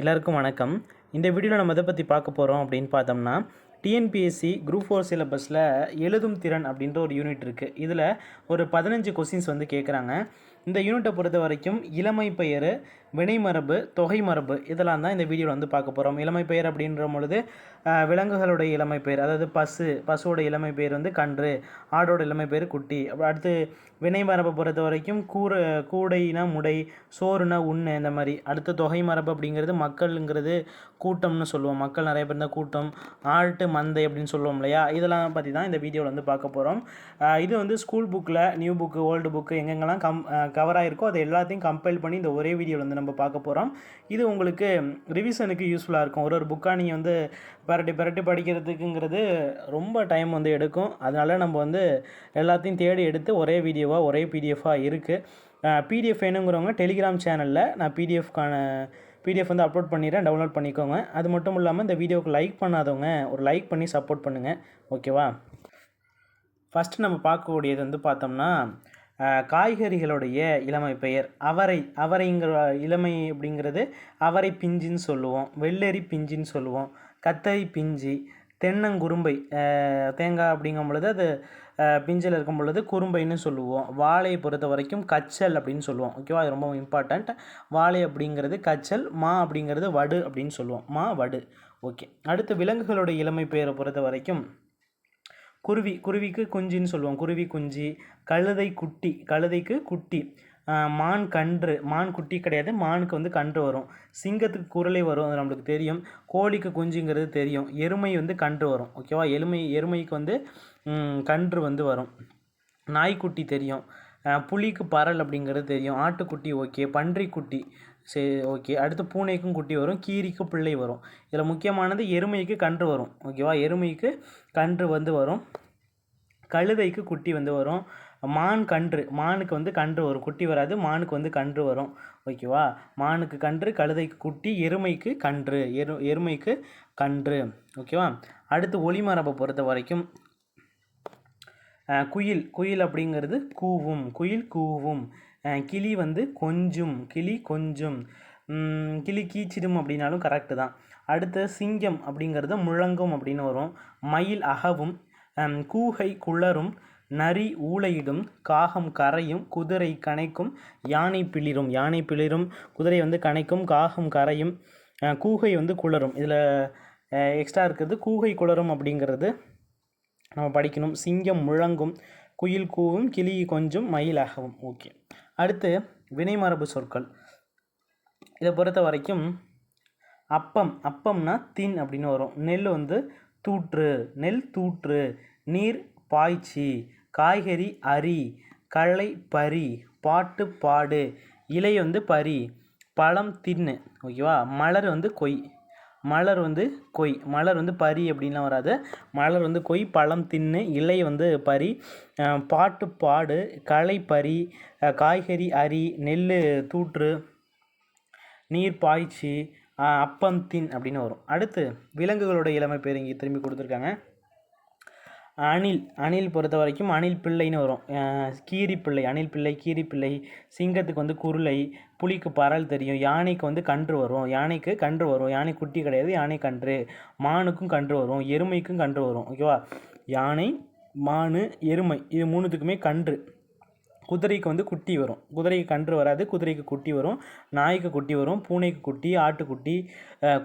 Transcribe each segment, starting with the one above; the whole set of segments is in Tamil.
எல்லாருக்கும் வணக்கம். இந்த வீடியோவில் நம்ம எதை பற்றி பார்க்க போகிறோம் அப்படின்னு பார்த்தோம்னா டிஎன்பிஎஸ்சி குரூப் ஃபோர் சிலபஸில் எழுதும் திறன் அப்படின்ற ஒரு யூனிட் இருக்குது இதில் ஒரு பதினஞ்சு கொஸ்டின்ஸ் வந்து கேட்குறாங்க இந்த யூனிட்டை பொறுத்த வரைக்கும் இளமை பெயர் வினைமரபு தொகை மரபு இதெல்லாம் தான் இந்த வீடியோவில் வந்து பார்க்க போகிறோம் இளமை பெயர் அப்படின்ற பொழுது விலங்குகளுடைய இளமை பெயர் அதாவது பசு பசுவோட இளமை பெயர் வந்து கன்று ஆடோட இளமை பெயர் குட்டி. அப்புறம் அடுத்து வினை மரபை பொறுத்த வரைக்கும் கூற கூடைனா முடை சோறுனா உண்ணு இந்த மாதிரி. அடுத்து தொகை மரபு அப்படிங்கிறது மக்கள்ங்கிறது கூட்டம்னு சொல்லுவோம். மக்கள் நிறைய பேர் இருந்தால் கூட்டம். ஆழ்ட்டு மந்தை அப்படின்னு சொல்லுவோம் இல்லையா? இதெல்லாம் பற்றி தான் இந்த வீடியோவில் வந்து பார்க்க போகிறோம் இது வந்து ஸ்கூல் புக்கில் நியூ புக்கு ஓல்டு புக்கு எங்கெங்கெல்லாம் கம் கவர் ஆகிருக்கோ அதை எல்லாத்தையும் கம்பைல் பண்ணி இந்த ஒரே வீடியோவில் வந்து நம்ம பார்க்க போகிறோம் இது உங்களுக்கு ரிவிஷனுக்கு யூஸ்ஃபுல்லாக இருக்கும். ஒரு ஒரு புக்காக நீங்கள் வந்து பரட்டி பரட்டி படிக்கிறதுக்குங்கிறது ரொம்ப டைம் வந்து எடுக்கும். அதனால் நம்ம வந்து எல்லாத்தையும் தேடி எடுத்து ஒரே வீடியோவாக ஒரே பிடிஎஃபாக இருக்குது பிடிஎஃப் வேணுங்கிறவங்க டெலிகிராம் சேனலில் நான் பிடிஎஃப்கான பிடிஎஃப் வந்து அப்லோட் பண்ணிடுறேன். டவுன்லோட் பண்ணிக்கோங்க. அது மட்டும் இல்லாமல் இந்த வீடியோவுக்கு லைக் பண்ணாதவங்க ஒரு லைக் பண்ணி சப்போர்ட் பண்ணுங்கள் ஓகேவா ஃபஸ்ட்டு நம்ம பார்க்கக்கூடியது வந்து பார்த்தோம்னா காய்கறிகளுடைய இளமை பெயர். அவரை அவரைங்கிற இளமை அப்படிங்கிறது அவரை பிஞ்சின்னு சொல்லுவோம் வெள்ளரி பிஞ்சின்னு சொல்லுவோம் கத்தரி பிஞ்சி தென்னங்குரும்பை தேங்காய் அப்படிங்கும் பொழுது அது பிஞ்சில் இருக்கும் பொழுது குறும்பைன்னு சொல்லுவோம். வாழையை பொறுத்த வரைக்கும் கச்சல் அப்படின்னு சொல்லுவோம். ஓகேவா அது ரொம்ப இம்பார்ட்டண்ட் வாழை அப்படிங்கிறது கச்சல் மா அப்படிங்கிறது வடு அப்படின்னு சொல்லுவோம். மா வடு. ஓகே அடுத்து விலங்குகளுடைய இளமை பெயரை பொறுத்த வரைக்கும் குருவி குருவிக்கு குஞ்சின்னு சொல்லுவோம். குருவி குஞ்சு கழுதை குட்டி கழுதைக்கு குட்டி. மான் கன்று. மான் குட்டி கிடையாது. மானுக்கு வந்து கன்று வரும். சிங்கத்துக்கு குரலை வரும். அது நம்மளுக்கு தெரியும். கோழிக்கு குஞ்சுங்கிறது தெரியும். எருமை வந்து கன்று வரும். ஓகேவா எருமை எருமைக்கு வந்து கன்று வந்து வரும். நாய்க்குட்டி தெரியும். புலிக்கு பரல் அப்படிங்கிறது தெரியும். ஆட்டுக்குட்டி ஓகே பன்றிக்குட்டி. சரி ஓகே அடுத்து பூனைக்கும் குட்டி வரும் கீரிக்கு பிள்ளை வரும். இதில் முக்கியமானது எருமைக்கு கன்று வரும். ஓகேவா எருமைக்கு கன்று வந்து வரும். கழுதைக்கு குட்டி வந்து வரும். மான் கன்று மானுக்கு வந்து கன்று வரும். குட்டி வராது மானுக்கு வந்து கன்று வரும். ஓகேவா மானுக்கு கன்று கழுதைக்கு குட்டி எருமைக்கு கன்று. எரு எருமைக்கு கன்று. ஓகேவா அடுத்து ஒளிமரபை பொறுத்த வரைக்கும் குயில். குயில் அப்படிங்கிறது கூவும். குயில் கூவும். கிளி வந்து கொஞ்சும் கிளி கொஞ்சும். கிளி கீச்சிடும் அப்படின்னாலும் கரெக்டு தான். அடுத்து சிங்கம் அப்படிங்கிறது முழங்கும் அப்படின்னு வரும். மயில் அகவும் கூகை குளரும் நரி ஊளையிடும் காகம் கரையும் குதிரை கனைக்கும் யானை பிளிரும். யானை பிளிரும் குதிரை வந்து கனைக்கும் காகம் கரையும் கூகை வந்து குளரும். இதில் எக்ஸ்ட்ரா இருக்கிறது கூகை குளரும் அப்படிங்கிறது நம்ம படிக்கணும். சிங்கம் முழங்கும் குயில் கூவும் கிளி கொஞ்சம் மயிலாகவும் ஓகே. அடுத்து வினைமரபு சொற்கள். இதை பொறுத்த வரைக்கும் அப்பம் அப்பம்னா தின் அப்படின்னு வரும். நெல் வந்து தூற்று நெல் தூற்று நீர் பாய்ச்சி காய்கறி அரி களை பரி பாட்டு பாடு இலை வந்து பரி பழம் தின்னு. ஓகேவா? மலர் வந்து கொய். மலர் வந்து கொய். மலர் வந்து பரி அப்படின்லாம் வராது. மலர் வந்து கொய் பழம் தின்னு இலை வந்து பரி பாட்டு பாடு களை பரி காய்கறி அரி நெல் தூற்று நீர் பாய்ச்சி அப்பம் தின் அப்படின்னு வரும். அடுத்து விலங்குகளோட இளமை பேர் இங்கே திரும்பி கொடுத்துருக்காங்க. அணில் அணில் பொறுத்த வரைக்கும் அணில் பிள்ளைன்னு வரும். கீரி பிள்ளை அணில் பிள்ளை கீரி பிள்ளை சிங்கத்துக்கு வந்து குருளை புலிக்கு பரல் தெரியும் யானைக்கு வந்து கன்று வரும் யானைக்கு கன்று வரும் யானை குட்டி கிடையாது யானை கன்று மானுக்கும் கன்று வரும் எருமைக்கும் கன்று வரும் ஓகேவா யானை மானு எருமை இது மூணுத்துக்குமே கன்று. குதிரைக்கு வந்து குட்டி வரும். குதிரைக்கு கன்று வராது குதிரைக்கு குட்டி வரும். நாய்க்கு குட்டி வரும் பூனைக்கு குட்டி ஆட்டுக்குட்டி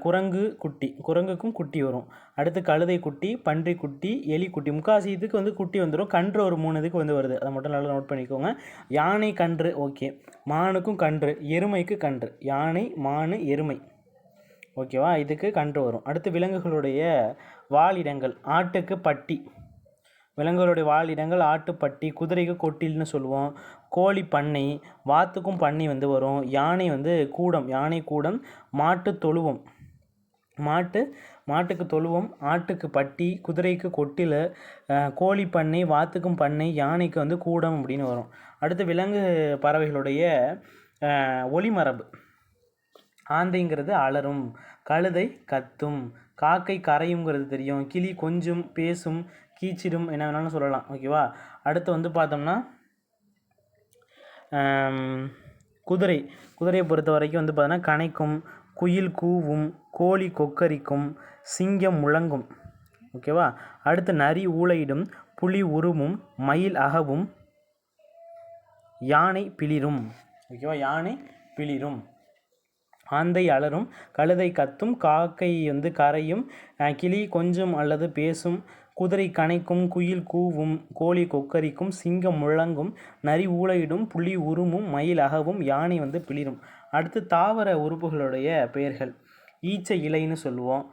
குரங்கு குட்டி. குரங்குக்கும் குட்டி வரும். அடுத்து கழுதை குட்டி பன்றி குட்டி எலி குட்டி. முக்காசி இதுக்கு வந்து குட்டி வந்துடும் கன்று ஒரு மூணு இதுக்கு வந்து வருது. அதை மட்டும் நல்லா நோட் பண்ணிக்கோங்க. யானை கன்று ஓகே. மானுக்கும் கன்று எருமைக்கு கன்று. யானை மானு எருமை. ஓகேவா? இதுக்கு கன்று வரும். அடுத்து விலங்குகளுடைய வாழிடங்கள் ஆட்டுக்கு பட்டி. விலங்குகளுடைய வாழிடங்கள் ஆட்டுப்பட்டி குதிரைக்கு கொட்டில்னு சொல்லுவோம். கோழி பண்ணை வாத்துக்கும் பண்ணை வந்து வரும். யானை வந்து கூடம் யானை கூடம் மாட்டு தொழுவம். மாட்டு மாட்டுக்கு தொழுவம் ஆட்டுக்கு பட்டி குதிரைக்கு கொட்டில் கோழி பண்ணை வாத்துக்கும் பண்ணை யானைக்கு வந்து கூடம் அப்படின்னு வரும். அடுத்து விலங்கு பறவைகளுடைய ஒளிமரபு ஆந்தைங்கிறது அலறும் கழுதை கத்தும் காக்கை கரையுங்கிறது தெரியும் கிளி கொஞ்சும் பேசும் கீச்சிடும் என்ன வேணாலும் சொல்லலாம். ஓகேவா அடுத்து வந்து பார்த்தோம்னா குதிரை. குதிரையை பொறுத்த வரைக்கும் வந்து பார்த்தோன்னா கனைக்கும் குயில் கூவும் கோழி கொக்கரிக்கும் சிங்கம் முழங்கும். ஓகேவா அடுத்து நரி ஊளையிடும் புலி உருமும் மயில் அகவும் யானை பிளிரும். ஓகேவா யானை பிளிரும். ஆந்தை அலறும் கழுதை கத்தும் காக்கை வந்து கரையும் அஹ் கிளி கொஞ்சம் அல்லது பேசும் குதிரை கனைக்கும் குயில் கூவும் கோழி கொக்கரிக்கும் சிங்கம் முழங்கும் நரி ஊளையிடும் புலி உருமும் மயில் அகவும் யானை வந்து பிளிரும். அடுத்து தாவர உறுப்புகளுடைய பெயர்கள். ஈச்ச இலைன்னு சொல்லுவோம்.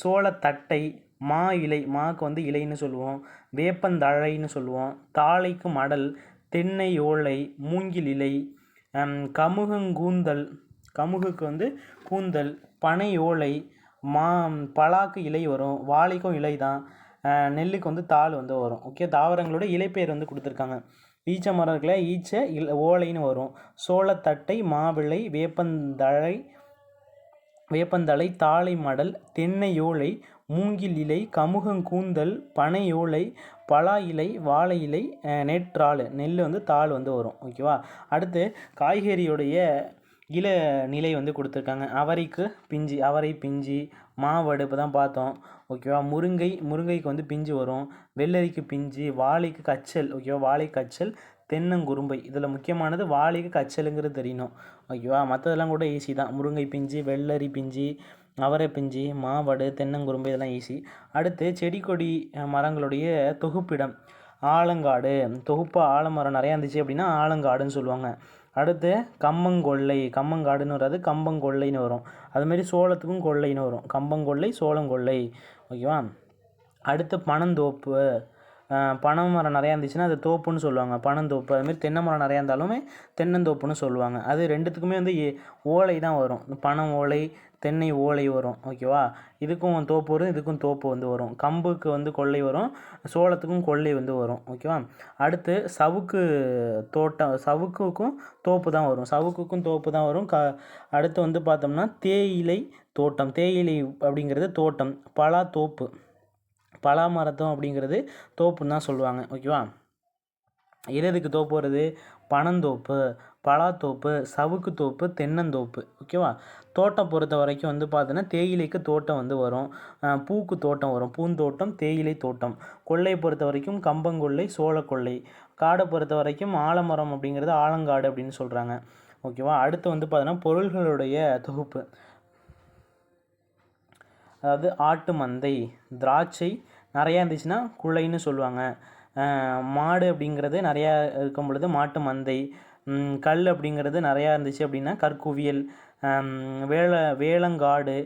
சோளத்தட்டை மா இலை மாக்கு வந்து இலைன்னு சொல்லுவோம். வேப்பந்தழைன்னு சொல்லுவோம். தாளைக்கு மடல் தென்னை ஓலை மூங்கில் இலை கமுகங்கூந்தல் கமுகுக்கு வந்து கூந்தல் பனை ஓலை மா பலாக்கு இலை வரும் வாழைக்கும் இலை தான். நெல்லுக்கு வந்து தாள் வந்து வரும். ஓகே தாவரங்களோட இலைப்பெயர் வந்து கொடுத்துருக்காங்க. ஈச்ச மரத்தில் ஈச்ச இல ஓலைன்னு வரும். சோளத்தட்டை மாவிளை வேப்பந்தழை வேப்பந்தழை தாழை மடல் தென்னை ஓலை மூங்கில் இலை கமுகங்கூந்தல் பனை ஓலை பலா இலை வாழை இலை நெற்றாள் நெல் வந்து தாள் வந்து வரும். ஓகேவா அடுத்து காய்கறியோடைய இள நிலை வந்து கொடுத்துருக்காங்க. அவரைக்கு பிஞ்சு அவரை பிஞ்சு மாவடு இப்போ தான் பார்த்தோம் ஓகேவா முருங்கை முருங்கைக்கு வந்து பிஞ்சு வரும். வெள்ளரிக்கு பிஞ்சு வாழைக்கு கச்சல் ஓகேவா வாழை கச்சல் தென்னங்குரும்பை. இதில் முக்கியமானது வாழைக்கு கச்சலுங்கிறது தெரியணும். ஓகேவா மற்றதெல்லாம் கூட ஈஸி தான். முருங்கை பிஞ்சு வெள்ளரி பிஞ்சு அவரை பிஞ்சு மாவடு தென்னங்குரும்பு இதெல்லாம் ஈஸி அடுத்து செடி கொடி மரங்களுடைய தொகுப்பிடம். ஆலங்காடு. தொகுப்பாக ஆலமரம். நிறையா இருந்துச்சு அப்படின்னா ஆலங்காடுன்னு சொல்லுவாங்க. அடுத்து கம்மங்கொள்ளை கம்மங்காடுன்னு வராது கம்பங்கொல்லைன்னு வரும். அதுமாரி சோளத்துக்கும் கொல்லைன்னு வரும். கம்பங்கொல்லை சோளங்கொல்லை. ஓகேவா? அடுத்து பனந்தோப்பு. பனை மரம் நிறையா இருந்துச்சுன்னா அது தோப்புன்னு சொல்லுவாங்க. பனந்தோப்பு. அதுமாரி தென்னை மரம் நிறையா இருந்தாலுமே தென்னந்தோப்புன்னு சொல்லுவாங்க. அது ரெண்டுத்துக்குமே வந்து ஏ- ஓலை தான் வரும். பனை ஓலை தென்னை ஓலை வரும் ஓகேவா இதுக்கும் தோப்பு வரும் இதுக்கும் தோப்பு வந்து வரும். கம்புக்கு வந்து கொள்ளை வரும் சோளத்துக்கும் கொல்லை வந்து வரும் ஓகேவா அடுத்து சவுக்கு தோட்டம் சவுக்குக்கும் தோப்பு தான் வரும். சவுக்குக்கும் தோப்பு தான் வரும். க அடுத்து வந்து பார்த்தோம்னா தேயிலை தோட்டம். தேயிலை அப்படிங்கிறது தோட்டம். பலா தோப்பு. பலா மரத்தம் அப்படிங்கிறது தோப்புன்னு தான் சொல்லுவாங்க ஓகேவா எதுக்கு தோப்பு வருது? பனந்தோப்பு. பலாத்தோப்பு சவுக்கு தோப்பு தென்னந்தோப்பு ஓகேவா தோட்டம் பொறுத்த வரைக்கும் வந்து பார்த்தோன்னா தேயிலைக்கு தோட்டம் வந்து வரும். பூக்கு தோட்டம் வரும். பூந்தோட்டம் தேயிலை தோட்டம். கொள்ளை பொறுத்த வரைக்கும் கம்பங்கொல்லை சோளக்கொல்லை காடை பொறுத்த வரைக்கும் ஆலமரம் அப்படிங்கிறது ஆலங்காடு அப்படின்னு சொல்கிறாங்க ஓகேவா அடுத்து வந்து பார்த்தோன்னா பொருள்களுடைய தொகுப்பு. அதாவது ஆட்டு மந்தை திராட்சை நிறையா இருந்துச்சுன்னா குள்ளைன்னு சொல்லுவாங்க. மாடு அப்படிங்கிறது நிறையா இருக்கும் பொழுது மாட்டு மந்தை கல் அப்படிங்கிறது நிறையா இருந்துச்சு அப்படின்னா கற்குவியல் வேல வேலங்காடு வேளங்காடு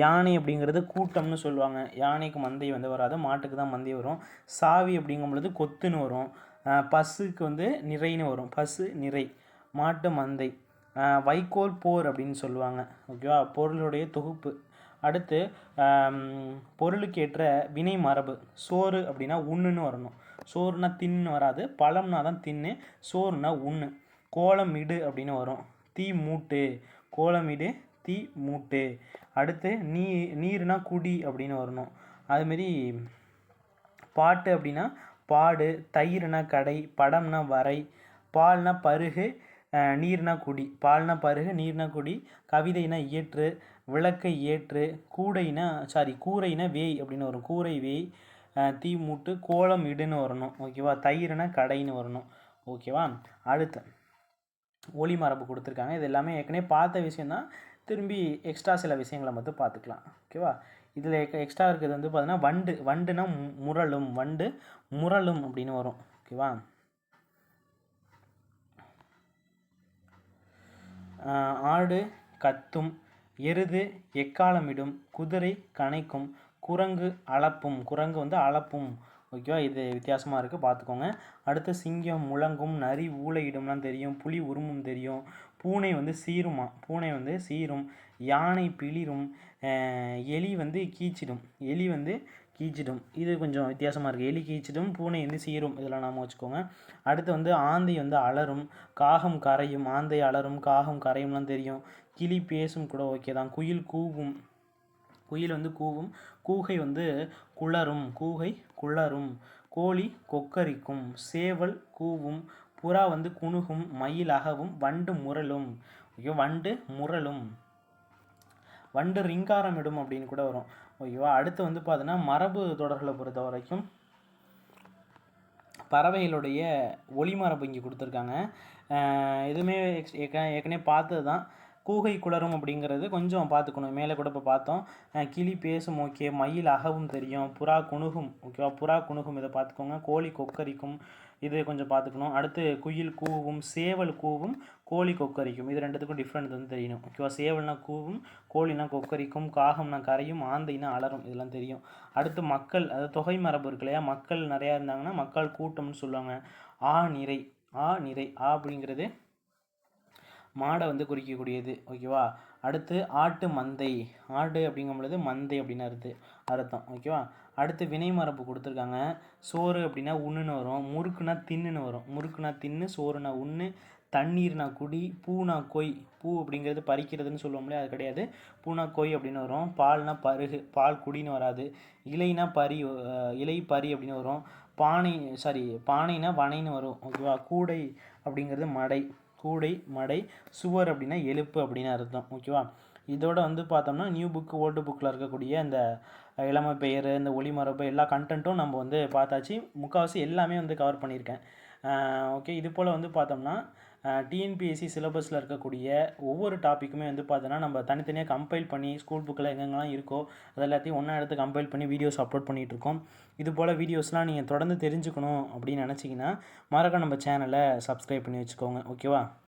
யானை அப்படிங்கிறது கூட்டம்னு சொல்லுவாங்க. யானைக்கு மந்தை வந்து வராது மாட்டுக்கு தான் மந்தை வரும். சாவி அப்படிங்கும் பொழுது கொத்துன்னு வரும். பசுக்கு வந்து நிறைன்னு வரும். பசு நிறை மாட்டு மந்தை. வைக்கோல் போர் அப்படின்னு சொல்லுவாங்க. ஓகேவா? பொருளுடைய தொகுப்பு. அடுத்து பொருளுக்கேற்ற பொருளுக்கு ஏற்ற வினை மரபு. சோறு அப்படின்னா உண்ணுன்னு வரணும். சோறுனா தின்னு வராது. பழம்னா தான் தின்னு சோறுனா உண்ணு. கோலமிடு அப்படின்னு வரும். தீ மூட்டு. கோலமிடு தீ மூட்டு. அடுத்து நீ நீர்னா குடி அப்படின்னு வரணும். அதுமாரி பாட்டு அப்படின்னா பாடு தயிர்னா கடை படம்னா வரை பால்னா பருகு நீர்னா குடி. பால்னா பருகு நீர்னா குடி. கவிதைனா இயற்று விளக்கை ஏற்று கூடைனா சாரி கூரைனா வேய் அப்படின்னு வரும். கூரை வேய் தீ மூட்டு கோலம் இடுன்னு வரணும். ஓகேவா? தயிர்னா கடைன்னு வரணும். ஓகேவா? அடுத்து ஒளி மரபு கொடுத்துருக்காங்க. இது எல்லாமே ஏற்கனவே பார்த்த விஷயந்தான் திரும்பி எக்ஸ்ட்ரா சில விஷயங்களை மட்டும் பார்த்துக்கலாம். ஓகேவா இதில் எக்ஸ்ட்ரா இருக்கிறது வந்து பார்த்தீங்கன்னா வண்டு. வண்டுனா முரளும் வண்டு முரளும் அப்படின்னு வரும். ஓகேவா ஆடு கத்தும் எருது எக்காலமிடும் குதிரை கனைக்கும் குரங்கு அளப்பும். குரங்கு வந்து அளப்பும். ஓகேவா? இது வித்தியாசமாக இருக்குது பார்த்துக்கோங்க அடுத்து சிங்கம் முழங்கும் நரி ஊழையிடும்லாம் தெரியும். புலி உருமும் தெரியும். பூனை வந்து சீருமா பூனை வந்து சீரும் யானை பிளிரும். எலி வந்து கீச்சிடும். எலி வந்து கீச்சிடும். இது கொஞ்சம் வித்தியாசமாக இருக்குது எலி கீச்சிடும் பூனை வந்து சீரும் இதெல்லாம் நாம வச்சுக்கோங்க. அடுத்து வந்து ஆந்தை வந்து அலரும். காகம் கரையும். ஆந்தை அலறும் காகம் கரையும்லாம் தெரியும். கிளி பேசும் கூட ஓகே தான். குயில் கூவும். குயில் வந்து கூவும் கூகை வந்து குளரும் கூகை குளரும் கோழி கொக்கரிக்கும் சேவல் கூவும் புறா வந்து குணுகும் மயில் அகவும் வண்டு முரளும் ஐயோ வண்டு முரளும் வண்டு ரிங்காரம் இடும் அப்படின்னு கூட வரும். ஓகேவா அடுத்து வந்து பார்த்தீங்கன்னா மரபு தொடர்களை பொறுத்த வரைக்கும் பறவைகளுடைய ஒளிமரபு இங்கே கொடுத்துருக்காங்க. எதுவுமே ஏற்கனவே பார்த்தது தான் கூகை குளரும் அப்படிங்கிறது கொஞ்சம் பார்த்துக்கணும். மேலே கூட இப்போ பார்த்தோம். கிளி பேசும் ஓகே மயில் அகவும் தெரியும். புறா குணுகும் ஓகேவா புறா குணுகும் இதை பார்த்துக்கோங்க. கோழி கொக்கரிக்கும் இது கொஞ்சம் பார்த்துக்கணும். அடுத்து குயில் கூவும் சேவல் கூவும் கோழி கொக்கரிக்கும். இது ரெண்டுத்துக்கும் டிஃப்ரெண்ட் வந்து தெரியணும். ஓகேவா சேவல்னா கூவும் கோழினா கொக்கரிக்கும் காகம்னா கரையும் ஆந்தைனா அலரும். இதெல்லாம் தெரியும். அடுத்து மக்கள் அதாவது தொகை மரபு இருக்கு இல்லையா? மக்கள் நிறையா இருந்தாங்கன்னா மக்கள் கூட்டம்னு சொல்லுவாங்க. ஆ நிறை. ஆ நிறை. ஆ அப்படிங்கிறது மாடை வந்து குறிக்கக்கூடியது. ஓகேவா? அடுத்து ஆட்டு மந்தை. ஆடு அப்படிங்கும் பொழுது மந்தை அப்படின்னு அறுத்து அர்த்தம் ஓகேவா? அடுத்து வினை மரபு கொடுத்துருக்காங்க. சோறு அப்படின்னா உண்ணுன்னு வரும். முறுக்குனா தின்னுன்னு வரும். முறுக்குனா தின்னு சோறுனா உண்ணு தண்ணீர்னா குடி பூனா கொய். பூ அப்படிங்கிறது பறிக்கிறதுன்னு சொல்லுவோம்ல அது கிடையாது. பூனா கொய் அப்படின்னு வரும். பால்னா பருகு பால் குடின்னு வராது. இலைனா பறி இலை பறி அப்படின்னு வரும். பானை சாரி பானைனா வனைன்னு வரும். ஓகேவா? கூடை அப்படிங்கிறது மடை. கூடை மடை சுவர் அப்படின்னா எழுப்பு அப்படின்னு அர்த்தம் ஓகேவா இதோட வந்து பார்த்தோம்னா நியூ புக்கு ஓல்டு புக்கில் இருக்கக்கூடிய இந்த இளமை பெயர் இந்த ஒளிமரபு எல்லா கண்டென்ட்டும் நம்ம வந்து பார்த்தாச்சு. முக்கால்வாசி எல்லாமே வந்து கவர் பண்ணியிருக்கேன். ஓகே இது போல் வந்து பார்த்தோம்னா டிஎன்பிஎஸ்சி சிலபஸில் இருக்கக்கூடிய ஒவ்வொரு டாப்பிக்குமே வந்து பார்த்தோன்னா நம்ம தனித்தனியாக கம்பைல் பண்ணி ஸ்கூல் புக்கில் எங்கெங்கெல்லாம் இருக்கோ அது எல்லாத்தையும் ஒன்றா எடுத்து கம்பைல் பண்ணி வீடியோஸ் அப்லோட் பண்ணிகிட்டு இருக்கோம். இது போல் வீடியோஸ்லாம் நீங்கள் தொடர்ந்து தெரிஞ்சுக்கணும் அப்படின்னு நினச்சிங்கன்னா மறக்க நம்ம சேனலை சப்ஸ்கிரைப் பண்ணி வச்சுக்கோங்க. ஓகேவா